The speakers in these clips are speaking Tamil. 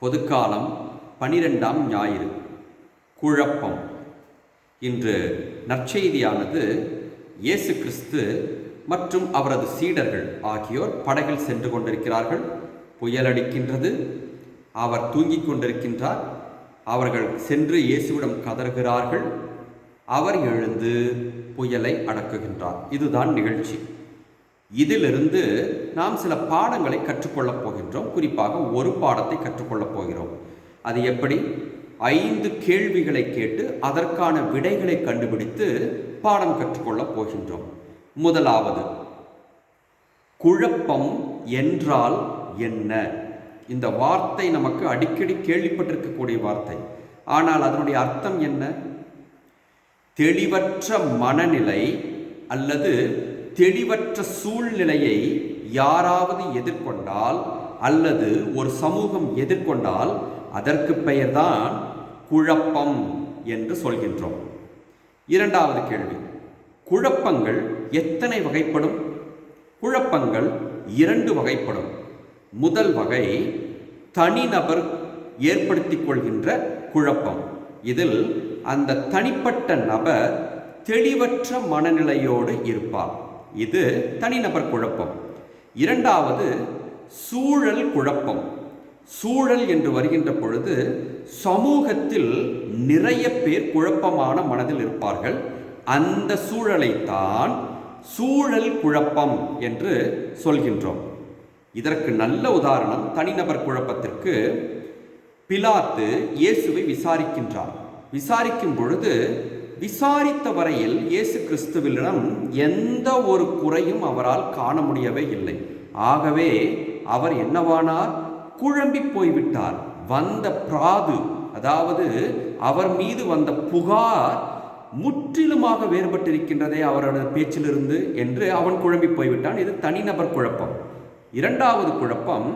பொதுக்காலம் பனிரெண்டாம் ஞாயிறு. குழப்பம். இன்று நற்செய்தியானது இயேசு கிறிஸ்து மற்றும் அவரது சீடர்கள் ஆகியோர் படகில் சென்று கொண்டிருக்கிறார்கள். புயலடிக்கின்றது அவர் தூங்கிக் கொண்டிருக்கின்றார். அவர்கள் சென்று இயேசுவிடம் கதறுகிறார்கள். அவர் எழுந்து புயலை அடக்குகின்றார். இதுதான் நிகழ்ச்சி. இதிலிருந்து நாம் சில பாடங்களை கற்றுக்கொள்ளப் போகின்றோம். குறிப்பாக ஒரு பாடத்தை கற்றுக்கொள்ளப் போகிறோம். அது எப்படி? ஐந்து கேள்விகளை கேட்டு அதற்கான விடைகளை கண்டுபிடித்து பாடம் கற்றுக்கொள்ளப் போகின்றோம். முதலாவது குழப்பம் என்றால் என்ன? இந்த வார்த்தை நமக்கு அடிக்கடி கேள்விப்பட்டிருக்கக்கூடிய வார்த்தை. ஆனால் அதனுடைய அர்த்தம் என்ன? தெளிவற்ற மனநிலை அல்லது தெளிவற்ற சூழ்நிலையை யாராவது எதிர்கொண்டால் அல்லது ஒரு சமூகம் எதிர்கொண்டால் அதற்கு பெயர்தான் குழப்பம் என்று சொல்கின்றோம். இரண்டாவது கேள்வி. குழப்பங்கள் எத்தனை வகைப்படும்? குழப்பங்கள் இரண்டு வகைப்படும். முதல் வகை தனிநபர் ஏற்படுத்திக் கொள்கின்ற குழப்பம். இதில் அந்த தனிப்பட்ட நபர் தெளிவற்ற மனநிலையோடு இருப்பார். இது தனிநபர் குழப்பம். இரண்டாவது சூழல் குழப்பம். சூழல் என்று வருகின்ற பொழுது சமூகத்தில் நிறைய பேர் குழப்பமான மனதில் இருப்பார்கள். அந்த சூழலைத்தான் சூழல் குழப்பம் என்று சொல்கின்றோம். இதற்கு நல்ல உதாரணம் தனிநபர் குழப்பத்திற்கு பிலாத்து இயேசுவை விசாரிக்கின்றார் விசாரிக்கும் பொழுது விசாரித்த வரையில் இயேசு கிறிஸ்துவிடம் எந்த ஒரு குறையும் அவரால் காண முடியவே இல்லை. ஆகவே அவர் என்னவானார்? குழம்பி போய்விட்டார். வந்த பிராது அதாவது அவர் மீது வந்த புகார் முற்றிலுமாக வேறுபட்டிருக்கின்றதே அவரோட பேச்சிலிருந்து என்று அவன் குழம்பி போய்விட்டான். இது தனிநபர் குழப்பம். இரண்டாவது குழப்பம்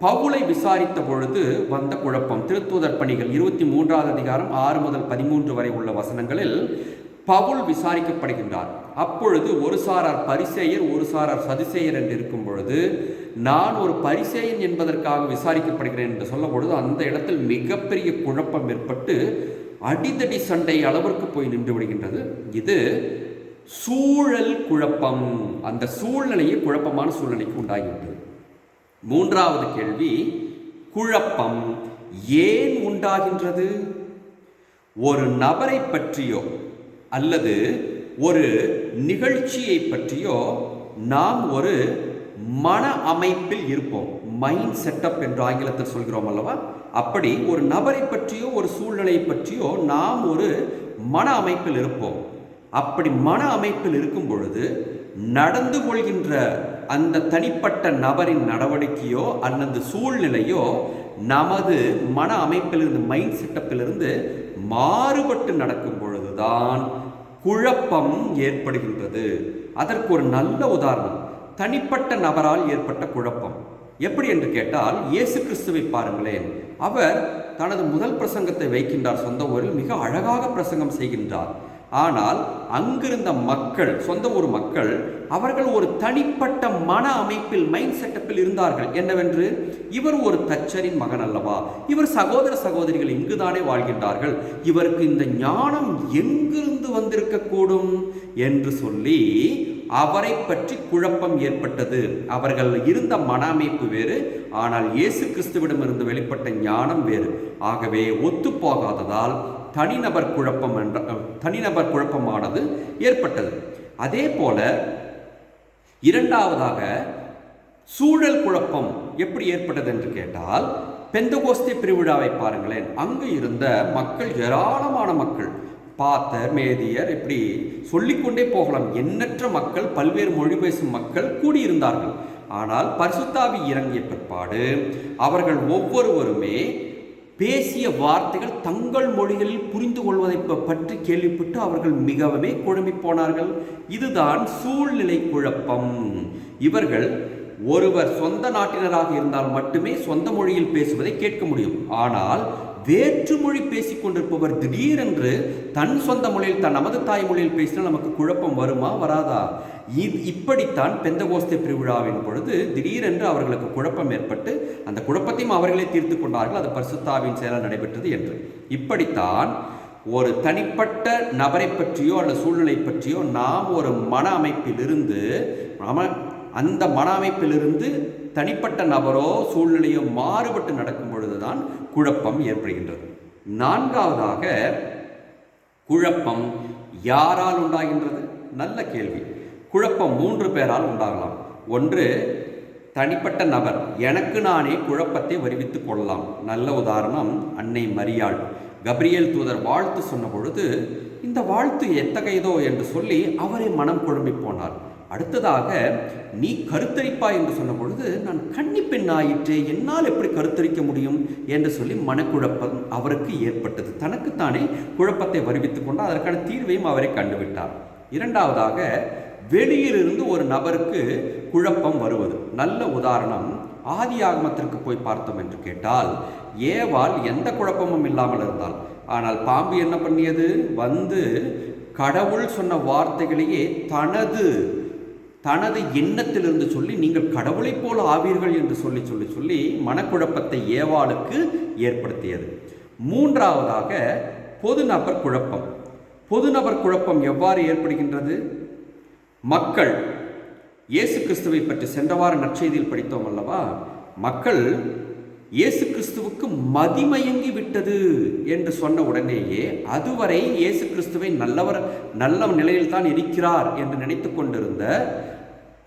பவுலை விசாரித்த பொழுது வந்த குழப்பம். திருத்தூதர் பணிகள் இருபத்தி மூன்றாவது அதிகாரம் ஆறு முதல் பதிமூன்று வரை உள்ள வசனங்களில் பவுல் விசாரிக்கப்படுகின்றார். அப்பொழுது ஒரு சாரார் பரிசேயர் ஒரு சாரார் சதிசேயர் என்று இருக்கும் பொழுது நான் ஒரு பரிசேயன் என்பதற்காக விசாரிக்கப்படுகிறேன் என்று சொல்லும் பொழுது அந்த இடத்தில் மிகப்பெரிய குழப்பம் ஏற்பட்டு அடிதடி சண்டை அளவிற்கு போய் நின்று விடுகின்றது. இது சூழல் குழப்பம். அந்த சூழ்நிலையை குழப்பமான சூழ்நிலைக்கு உண்டாகிவிட்டது. மூன்றாவது கேள்வி குழப்பம் ஏன் உண்டாகின்றது? ஒரு நபரை பற்றியோ அல்லது ஒரு நிகழ்ச்சியை பற்றியோ நாம் ஒரு மன அமைப்பில் இருப்போம். மைண்ட் செட்டப் என்று ஆங்கிலத்தில் சொல்கிறோம் அல்லவா? அப்படி ஒரு நபரை பற்றியோ ஒரு சூழ்நிலையை பற்றியோ நாம் ஒரு மன அமைப்பில் இருப்போம். அப்படி மன அமைப்பில் இருக்கும் பொழுது நடந்து கொள்கின்ற அந்த தனிப்பட்ட நபரின் நடவடிக்கையோ அல்லது சூழ்நிலையோ நமது மன அமைப்பிலிருந்து மைண்ட் செட்டப்பிலிருந்து மாறுபட்டு நடக்கும் பொழுதுதான் குழப்பம் ஏற்படுகின்றது. அதற்கு ஒரு நல்ல உதாரணம். தனிப்பட்ட நபரால் ஏற்பட்ட குழப்பம். எப்படி என்று கேட்டால் இயேசு கிறிஸ்துவை பாருங்களேன். அவர் தனது முதல் பிரசங்கத்தை வைக்கின்றார். சொந்த ஊரில் மிக அழகாக பிரசங்கம் செய்கின்றார். ஆனால் அங்கிருந்த மக்கள் சொந்த ஊர் மக்கள் அவர்கள் ஒரு தனிப்பட்ட மன அமைப்பில் மைண்ட் செட்டப்பில் இருந்தார்கள். என்னவென்று? இவர் ஒரு தச்சரின் மகன் அல்லவா? இவர் சகோதர சகோதரிகள் இங்குதானே வாழ்கின்றார்கள். இவருக்கு இந்த ஞானம் எங்கிருந்து வந்திருக்கக்கூடும்? என்று சொல்லி அவரை பற்றி குழப்பம் ஏற்பட்டது. அவர்கள் இருந்த மன அமைப்பு வேறு ஆனால் இயேசு கிறிஸ்துவிடமிருந்து வெளிப்பட்ட ஞானம் வேறு. ஆகவே ஒத்துப்போகாததால் தனிநபர் குழப்பம் என்ற தனிநபர் குழப்பமானது ஏற்பட்டது. அதே போல இரண்டாவதாக சூழல் குழப்பம் எப்படி ஏற்பட்டது என்று கேட்டால் பெந்தகோஸ்தே பெருவிழாவை பாருங்களேன். அங்கு இருந்த மக்கள் ஏராளமான மக்கள் பாத்தர் மேதியர் இப்படி சொல்லிக்கொண்டே போகலாம். எண்ணற்ற மக்கள் பல்வேறு மொழி பேசும் மக்கள் கூடியிருந்தார்கள். ஆனால் பரிசுத்தாவி இறங்கிய பிற்பாடு அவர்கள் ஒவ்வொருவருமே பேசிய வார்த்தைகள் தங்கள் மொழிகளில் புரிந்து கொள்வதை பற்றி கேள்விப்பட்டு அவர்கள் மிகவுமே குழம்பி போனார்கள். இதுதான் சூழ்நிலை குழப்பம். இவர்கள் ஒருவர் சொந்த நாட்டினராக இருந்தால் மட்டுமே சொந்த மொழியில் பேசுவதை கேட்க முடியும். ஆனால் வேற்று மொழி பேசிக் கொண்டிருப்பவர் திடீரென்று தன் சொந்த மொழியில் தன் நமது தாய்மொழியில் பேசினால் நமக்கு குழப்பம் வருமா வராதா? இ- இப்படித்தான் பெந்தகோஸ்தே திருவிழாவின் பொழுது திடீரென்று அவர்களுக்கு குழப்பம் ஏற்பட்டு அந்த குழப்பத்தையும் அவர்களே தீர்த்து கொண்டார்கள். அது பரிசுத்தாவின் செயலால் நடைபெற்றது என்று. இப்படித்தான் ஒரு தனிப்பட்ட நபரை பற்றியோ அல்லது சூழ்நிலை பற்றியோ நாம் ஒரு மன அமைப்பிலிருந்து அந்த மன அமைப்பிலிருந்து தனிப்பட்ட நபரோ சூழ்நிலையோ மாறுபட்டு நடக்கும் பொழுதுதான் குழப்பம் ஏற்படுகின்றது. நான்காவதாக குழப்பம் யாரால் உண்டாகின்றது? நல்ல கேள்வி. குழப்பம் மூன்று பேரால் உண்டாகலாம். ஒன்று தனிப்பட்ட நபர். எனக்கு நானே குழப்பத்தை வருவித்துக் கொள்ளலாம். நல்ல உதாரணம் அன்னை மரியாள். கப்ரியல் தூதர் வாழ்த்து சொன்ன பொழுது இந்த வாழ்த்து எத்தகையதோ என்று சொல்லி அவரே மனம் குழம்பி போனார். அடுத்ததாக நீ கருத்தரிப்பா என்று சொன்ன பொழுது நான் கன்னிப்பெண் ஆயிற்றே என்னால் எப்படி கருத்தரிக்க முடியும்? என்று சொல்லி மனக்குழப்பம் அவருக்கு ஏற்பட்டது. தனக்குத்தானே குழப்பத்தை வருவித்துக் கொண்டு அதற்கான தீர்வையும் அவரை கண்டுவிட்டார். இரண்டாவதாக வெளியிலிருந்து ஒரு நபருக்கு குழப்பம் வருவது. நல்ல உதாரணம் ஆதி ஆகமத்திற்கு போய் பார்த்தோம் என்று கேட்டால் ஏவால் எந்த குழப்பமும் இல்லாமல் இருந்தால் ஆனால் பாம்பு என்ன பண்ணியது? வந்து கடவுள் சொன்ன வார்த்தைகளையே தனது தனது எண்ணத்திலிருந்து சொல்லி நீங்கள் கடவுளைப் போல ஆவீர்கள் என்று சொல்லி சொல்லி சொல்லி மனக்குழப்பத்தை ஏவாளுக்கு ஏற்படுத்தியது. மூன்றாவதாக பொதுநபர் குழப்பம். பொதுநபர் குழப்பம் எவ்வாறு ஏற்படுகின்றது? மக்கள் இயேசு கிறிஸ்துவை பற்றி சென்ற வார நற்செய்தியில் படித்தோம் அல்லவா? மக்கள் இயேசு கிறிஸ்துவுக்கு மதிமயங்கி விட்டது என்று சொன்ன உடனேயே அதுவரை இயேசு கிறிஸ்துவை நல்லவர் நல்ல நிலையில் தான் இருக்கிறார் என்று நினைத்து கொண்டிருந்த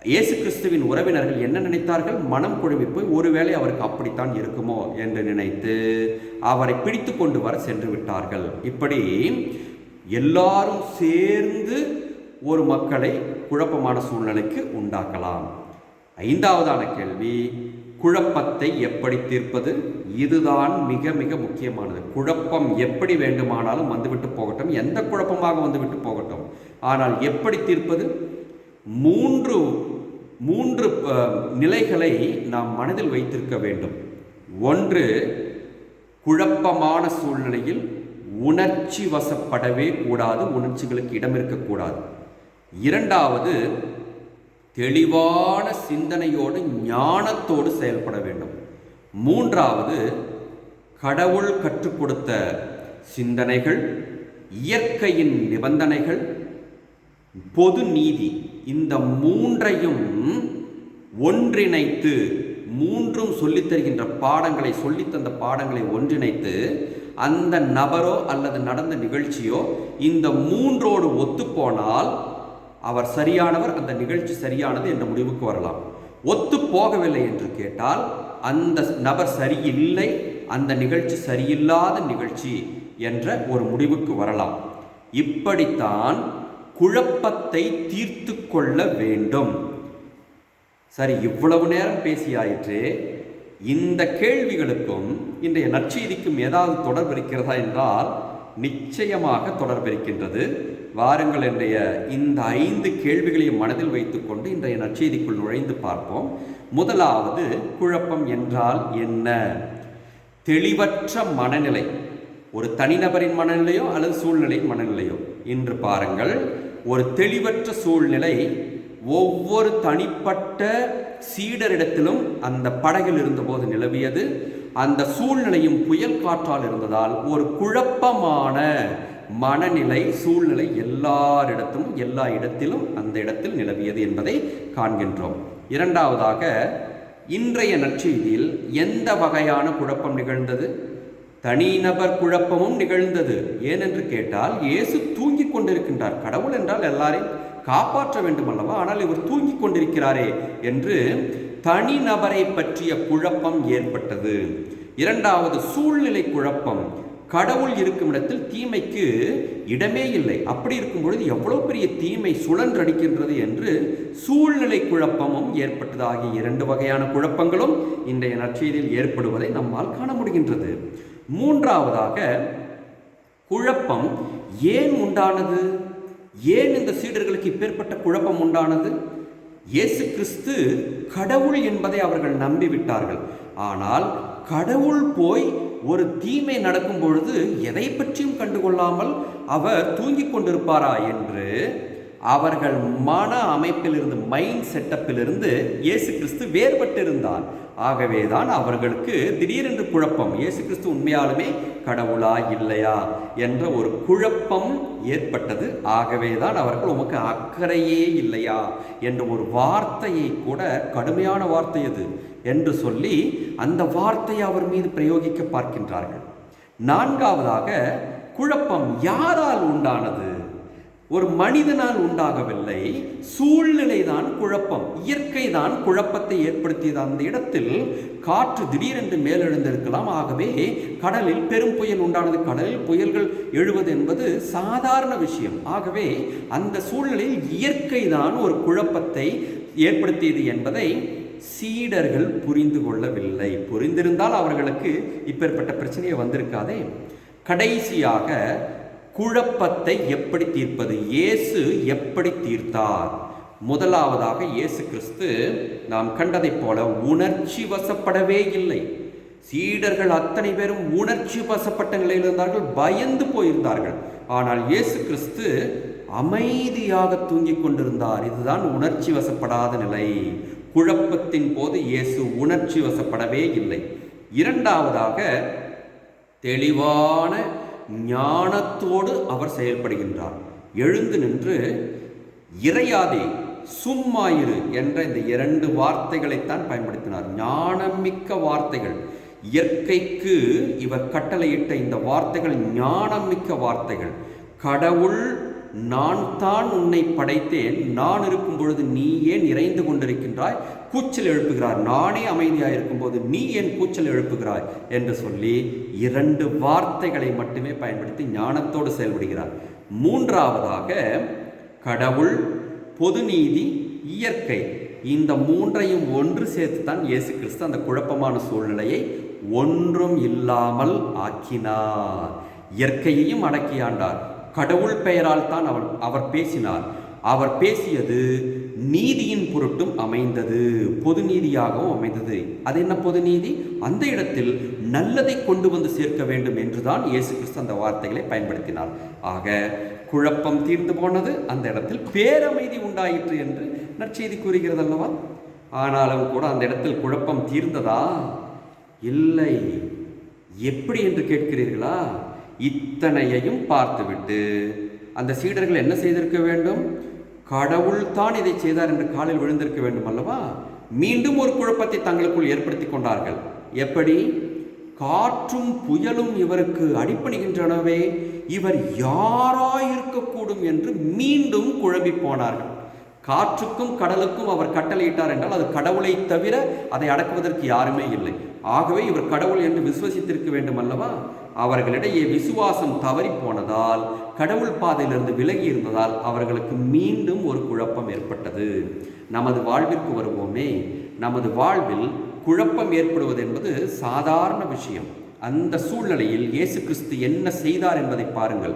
இயேசு கிறிஸ்துவின் உறவினர்கள் என்ன நினைத்தார்கள்? மனம் குழுமி போய் ஒருவேளை அவருக்கு அப்படித்தான் இருக்குமோ என்று நினைத்து அவரை பிடித்து கொண்டு வர சென்று விட்டார்கள். இப்படி எல்லாரும் சேர்ந்து ஒரு மக்களை குழப்பமான சூழ்நிலைக்கு உண்டாக்கலாம். ஐந்தாவதான கேள்வி குழப்பத்தை எப்படி தீர்ப்பது? இதுதான் மிக மிக முக்கியமானது. குழப்பம் எப்படி வேண்டுமானாலும் வந்துவிட்டு போகட்டும். எந்த குழப்பமாக வந்துவிட்டு போகட்டும். ஆனால் எப்படி தீர்ப்பது? மூன்று மூன்று நிலைகளை நாம் மனதில் வைத்திருக்க வேண்டும். ஒன்று குழப்பமான சூழ்நிலையில் உணர்ச்சி வசப்படவே கூடாது உணர்ச்சிகளுக்கு இடம் இருக்கக்கூடாது இரண்டாவது தெளிவான சிந்தனையோடு ஞானத்தோடு செயல்பட வேண்டும். மூன்றாவது கடவுள் கற்றுக் கொடுத்த சிந்தனைகள் இயற்கையின் நிபந்தனைகள் பொது நீதி. இந்த மூன்றையும் ஒன்றிணைத்து மூன்றும் சொல்லித்தருகின்ற பாடங்களை சொல்லித்தந்த பாடங்களை ஒன்றிணைத்து அந்த நபரோ அல்லது நடந்த நிகழ்ச்சியோ இந்த மூன்றோடு ஒத்துப்போனால் அவர் சரியானவர் அந்த நிகழ்ச்சி சரியானது என்ற முடிவுக்கு வரலாம். ஒத்து போகவில்லை என்று கேட்டால் அந்த நபர் சரியில்லை அந்த நிகழ்ச்சி சரியில்லாத நிகழ்ச்சி என்ற ஒரு முடிவுக்கு வரலாம். இப்படித்தான் குழப்பத்தை தீர்த்து கொள்ள வேண்டும். சரி இவ்வளவு நேரம் பேசியாயிற்று. இந்த கேள்விகளுக்கும் இன்றைய நற்செய்திக்கும் ஏதாவது தொடர்பு இருக்கிறதா என்றால் நிச்சயமாக தொடர்பு இருக்கின்றது. வாருங்கள் இன்றைய இந்த ஐந்து கேள்விகளையும் மனதில் வைத்துக்கொண்டு இன்றைய நற்செய்திக்குள் நுழைந்து பார்ப்போம். முதலாவது குழப்பம் என்றால் என்ன? தெளிவற்ற மனநிலை. ஒரு தனிநபரின் மனநிலையோ அல்லது சூழ்நிலையின் மனநிலையோ. இன்று பாருங்கள் ஒரு தெளிவற்ற சூழ்நிலை ஒவ்வொரு தனிப்பட்ட சீடரிடத்திலும் அந்த படகில் இருந்தபோது நிலவியது. அந்த சூழ்நிலையும் புயல் காற்றால் இருந்ததால் ஒரு குழப்பமான மனநிலை சூழ்நிலை எல்லாரிடத்தும் எல்லா இடத்திலும் அந்த இடத்தில் நிலவியது என்பதை காண்கின்றோம். இரண்டாவதாக இன்றைய நற்செய்தியில் எந்த வகையான குழப்பம் நிகழ்ந்தது? தனிநபர் குழப்பமும் நிகழ்ந்தது. ஏனென்று கேட்டால் இயேசு தூங்கி கொண்டிருக்கின்றார். கடவுள் என்றால் எல்லாரையும் காப்பாற்ற வேண்டும் அல்லவா ஆனால் இவர் தூங்கிக் கொண்டிருக்கிறாரே என்று தனிநபரை பற்றிய குழப்பம் ஏற்பட்டது. இரண்டாவது சூழ்நிலை குழப்பம். கடவுள் இருக்கும் இடத்தில் தீமைக்கு இடமே இல்லை. அப்படி இருக்கும் பொழுது எவ்வளவு பெரிய தீமை சுழன்றடிக்கின்றது என்று சூழ்நிலை குழப்பமும் ஏற்பட்டது. ஆகிய இரண்டு வகையான குழப்பங்களும் இன்றைய நற்செய்தியில் ஏற்படுவதை நம்மால் காண முடிகின்றது. மூன்றாவதாக குழப்பம் ஏன் உண்டானது? ஏன் இந்த சீடர்களுக்கு இப்பேற்பட்ட குழப்பம் உண்டானது? இயேசு கிறிஸ்து கடவுள் என்பதை அவர்கள் நம்பிவிட்டார்கள். ஆனால் கடவுள் போய் ஒரு தீமை நடக்கும் பொழுது எதை பற்றியும் கண்டுகொள்ளாமல் அவர் தூங்கிக் கொண்டிருப்பாரா என்று அவர்கள் மன அமைப்பிலிருந்து மைண்ட் செட்டப்பிலிருந்து இயேசு கிறிஸ்து வேறுபட்டிருந்தார் ஆகவே தான் அவர்களுக்கு திடீரென்று குழப்பம். இயேசு கிறிஸ்து உண்மையாலுமே கடவுளா இல்லையா என்ற ஒரு குழப்பம் ஏற்பட்டது. ஆகவே தான் அவர்கள் உமக்கு அக்கறையே இல்லையா என்ற ஒரு வார்த்தையை கூட கடுமையான வார்த்தை அது என்று சொல்லி அந்த வார்த்தையை அவர் மீது பிரயோகிக்க பார்க்கின்றார்கள். நான்காவதாக குழப்பம் யாரால் உண்டானது? ஒரு மனிதனால் உண்டாகவில்லை சூழ்நிலை தான் குழப்பம் இயற்கை தான் குழப்பத்தை ஏற்படுத்தியது. அந்த இடத்தில் காற்று திடீரென்று மேலெழுந்திருக்கலாம். ஆகவே கடலில் பெரும் புயல் உண்டானது. கடலில் புயல்கள் எழுவது என்பது சாதாரண விஷயம். ஆகவே அந்த சூழ்நிலையில் இயற்கை தான் ஒரு குழப்பத்தை ஏற்படுத்தியது என்பதை சீடர்கள் புரிந்து கொள்ளவில்லை. புரிந்திருந்தால் அவர்களுக்கு இப்பேற்பட்ட பிரச்சனையை வந்திருக்காதே. கடைசியாக குழப்பத்தை எப்படி தீர்ப்பது? இயேசு எப்படி தீர்த்தார்? முதலாவதாக இயேசு கிறிஸ்து நாம் கண்டதைப் போல உணர்ச்சி வசப்படவே இல்லை. சீடர்கள் அத்தனை பேரும் உணர்ச்சி வசப்பட்ட நிலையில் இருந்தார்கள் பயந்து போயிருந்தார்கள். ஆனால் இயேசு கிறிஸ்து அமைதியாக தூங்கிக் கொண்டிருந்தார். இதுதான் உணர்ச்சி வசப்படாத நிலை. குழப்பத்தின் போது இயேசு உணர்ச்சி வசப்படவே இல்லை. இரண்டாவதாக தெளிவான ஞானத்தோடு அவர் செயல்படுகின்றார். எழுந்து நின்று இறையாதே சும்மாயிரு என்ற இந்த இரண்டு வார்த்தைகளைத்தான் பயன்படுத்தினார். ஞானமிக்க வார்த்தைகள். இயற்கைக்கு இவர் கட்டளையிட்ட இந்த வார்த்தைகள் ஞானமிக்க வார்த்தைகள். கடவுள் நான் தான் உன்னை படைத்தேன். நான் இருக்கும் பொழுது நீ ஏன் இறைந்து கொண்டிருக்கின்றாய்? கூச்சல் எழுப்புகிறார். நானே அமைதியாக இருக்கும்போது நீ ஏன் கூச்சல் எழுப்புகிறாய்? என்று சொல்லி இரண்டு வார்த்தைகளை மட்டுமே பயன்படுத்தி ஞானத்தோடு செயல்படுகிறார். மூன்றாவதாக கடவுள் பொதுநீதி இயற்கை. இந்த மூன்றையும் ஒன்று சேர்த்து தான் இயேசு கிறிஸ்து அந்த குழப்பமான சூழ்நிலையை ஒன்றும் இல்லாமல் ஆக்கினார். இயற்கையையும் அடக்கி ஆண்டார் கடவுள் பெயரால் தான் அவர் அவர் பேசினார். அவர் பேசியது நீதியின் பொருட்டும் அமைந்தது பொது நீதியாகவும் அமைந்தது. அது என்ன பொது நீதி? அந்த இடத்தில் நல்லதை கொண்டு வந்து சேர்க்க வேண்டும் என்றுதான் இயேசு கிறிஸ்து அந்த வார்த்தைகளை பயன்படுத்தினார். ஆக குழப்பம் தீர்ந்து போனது அந்த இடத்தில் பேரமைதி உண்டாயிற்று என்று நற்செய்தி கூறுகிறது அல்லவா ஆனாலும் கூட அந்த இடத்தில் குழப்பம் தீர்ந்ததா? இல்லை. எப்படி என்று கேட்கிறீர்களா? இத்தனையையும் பார்த்துவிட்டு அந்த சீடர்கள் என்ன செய்திருக்க வேண்டும்? கடவுள் தான் இதை செய்தார் என்று காலில் விழுந்திருக்க வேண்டும் அல்லவா? மீண்டும் ஒரு குழப்பத்தை தங்களுக்குள் ஏற்படுத்தி கொண்டார்கள். எப்படி? காற்றும் புயலும் இவருக்கு அடிப்பணிகின்றனவே இவர் யாராயிருக்கக்கூடும் என்று மீண்டும் குழம்பி போனார்கள். காற்றுக்கும் கடலுக்கும் அவர் கட்டளையிட்டார் என்றால் அது கடவுளை தவிர அதை அடக்குவதற்கு யாருமே இல்லை. ஆகவே இவர் கடவுள் என்று விசுவசித்திருக்க வேண்டும் அல்லவா அவர்களிடையே விசுவாசம் தவறி போனதால் கடவுள் பாதையிலிருந்து விலகி இருந்ததால் அவர்களுக்கு மீண்டும் ஒரு குழப்பம் ஏற்பட்டது. நமது வாழ்விற்கு வருவோமே நமது வாழ்வில் குழப்பம் ஏற்படுவது என்பது சாதாரண விஷயம். அந்த சூழ்நிலையில் இயேசு கிறிஸ்து என்ன செய்தார் என்பதை பாருங்கள்.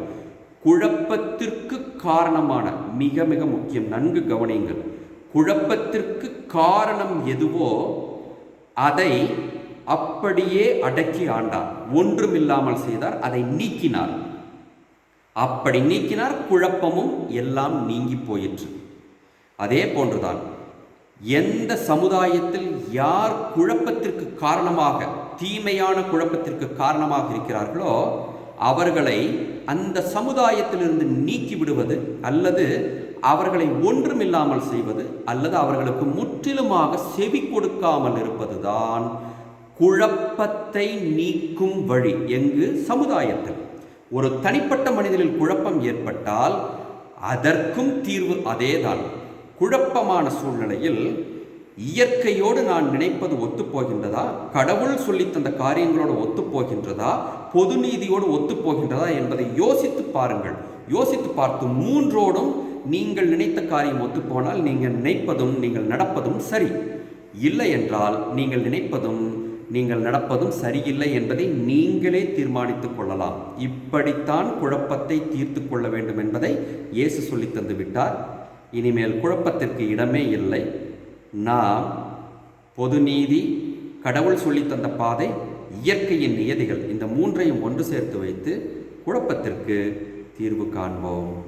குழப்பத்திற்கு காரணமான மிக மிக முக்கியம் நன்கு கவனியுங்கள். குழப்பத்திற்கு காரணம் எதுவோ அதை அப்படியே அடக்கி ஆண்டார். ஒன்றுமில்லாமல் செய்தார் அதை நீக்கினார். அப்படி நீக்கினார் குழப்பமும் எல்லாம் நீங்கி போயிற்று. அதே போன்றுதான் எந்த சமுதாயத்தில் யார் குழப்பத்திற்கு காரணமாக தீமையான குழப்பத்திற்கு காரணமாக இருக்கிறார்களோ அவர்களை அந்த சமுதாயத்திலிருந்து நீக்கி விடுவது அல்லது அவர்களை ஒன்றுமில்லாமல் செய்வது அல்லது அவர்களுக்கு முற்றிலுமாக செவி கொடுக்காமல் இருப்பதுதான் குழப்பத்தை நீக்கும் வழி எங்கு? சமுதாயத்தில். ஒரு தனிப்பட்ட மனிதனில் குழப்பம் ஏற்பட்டால் அதற்கும் தீர்வு அதேதான். குழப்பமான சூழ்நிலையில் இயற்கையோடு நான் நினைப்பது ஒத்துப்போகின்றதா? கடவுள் சொல்லி தந்த காரியங்களோடு ஒத்துப்போகின்றதா? பொது நீதியோடு ஒத்துப்போகின்றதா என்பதை யோசித்து பாருங்கள். யோசித்து பார்த்து மூன்றோடும் நீங்கள் நினைத்த காரியம் ஒத்துப்போனால் நீங்கள் நினைப்பதும் நீங்கள் நடப்பதும் சரி. இல்லை என்றால் நீங்கள் நினைப்பதும் நீங்கள் நடப்பதும் சரியில்லை என்பதை நீங்களே தீர்மானித்துக் கொள்ளலாம். இப்படித்தான் குழப்பத்தை தீர்த்து கொள்ள வேண்டும் என்பதை இயேசு சொல்லி தந்து விட்டார் இனிமேல் குழப்பத்திற்கு இடமே இல்லை. நாம் பொது நீதி கடவுள் சொல்லித் தந்த பாதை இயற்கையின் நியதிகள் இந்த மூன்றையும் ஒன்று சேர்த்து வைத்து குழப்பத்திற்கு தீர்வு காண்போம்.